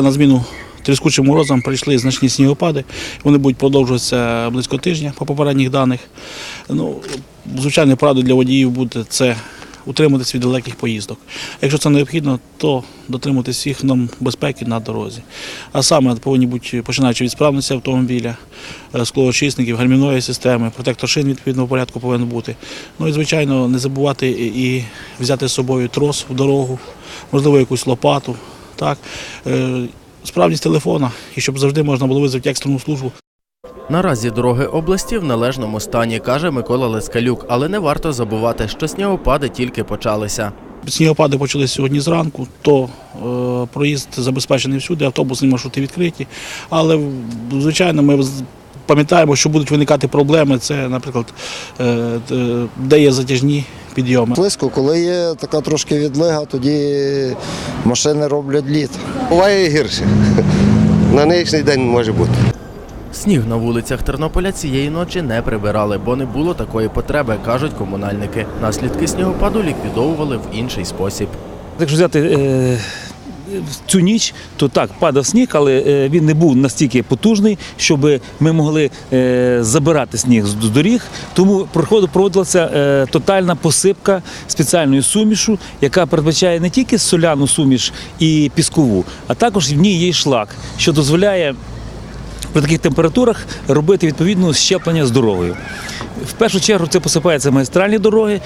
На зміну тріскучим морозам прийшли значні снігопади. Вони будуть продовжуватися близько тижня по попередніх даних. Ну, звичайно, порадою для водіїв буде це утриматися від далеких поїздок. Якщо це необхідно, то дотримуватися всіх норм безпеки на дорозі. А саме повинні бути починаючи від справності автомобіля, е, склоочисників, гальмівної системи, протектор шин відповідного порядку повинен бути. Ну і звичайно, не забувати і взяти з собою трос в дорогу, можливо, якусь лопату. Так? Е, Справність телефона, і щоб завжди можна було визвати екстрену службу. Наразі дороги області в належному стані, каже Микола Лескалюк, але не варто забувати, що снігопади тільки почалися. Снігопади почали сьогодні зранку, то е, проїзд забезпечений всюди, автобусні маршрути відкриті. Але, звичайно, ми пам'ятаємо, що будуть виникати проблеми. Це, наприклад, е, де є затяжні підйоми. Близько, коли є така трошки відлига, тоді машини роблять лід. Буває і гірше. На нинішній день може бути. Сніг на вулицях Тернополя цієї ночі не прибирали, бо не було такої потреби, кажуть комунальники. Наслідки снігопаду ліквідовували в інший спосіб. Якщо взяти е, цю ніч, то так, падав сніг, але е, він не був настільки потужний, щоб ми могли е, забирати сніг з доріг. Тому проводилася е, тотальна посипка спеціальною сумішу, яка передбачає не тільки соляну суміш і піскову, а також в ній є шлак, що дозволяє при таких температурах робити відповідно щеплення з дорогою. В першу чергу це посипаються магістральні дороги,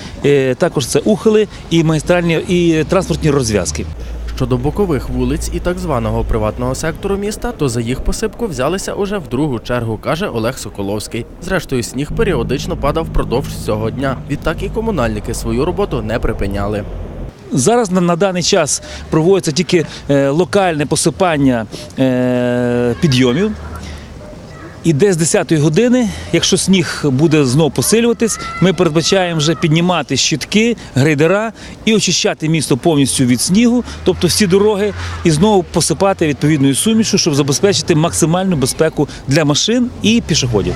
також це ухили і магістральні і транспортні розв'язки. Щодо бокових вулиць і так званого приватного сектору міста, то за їх посипку взялися уже в другу чергу, каже Олег Соколовський. Зрештою, сніг періодично падав впродовж цього дня. Відтак і комунальники свою роботу не припиняли. Зараз на, даний час проводиться тільки е, локальне посипання е, підйомів. І десь з 10-ї години, якщо сніг буде знову посилюватись, ми передбачаємо вже піднімати щитки, грейдера і очищати місто повністю від снігу, тобто всі дороги, і знову посипати відповідною сумішу, щоб забезпечити максимальну безпеку для машин і пішоходів.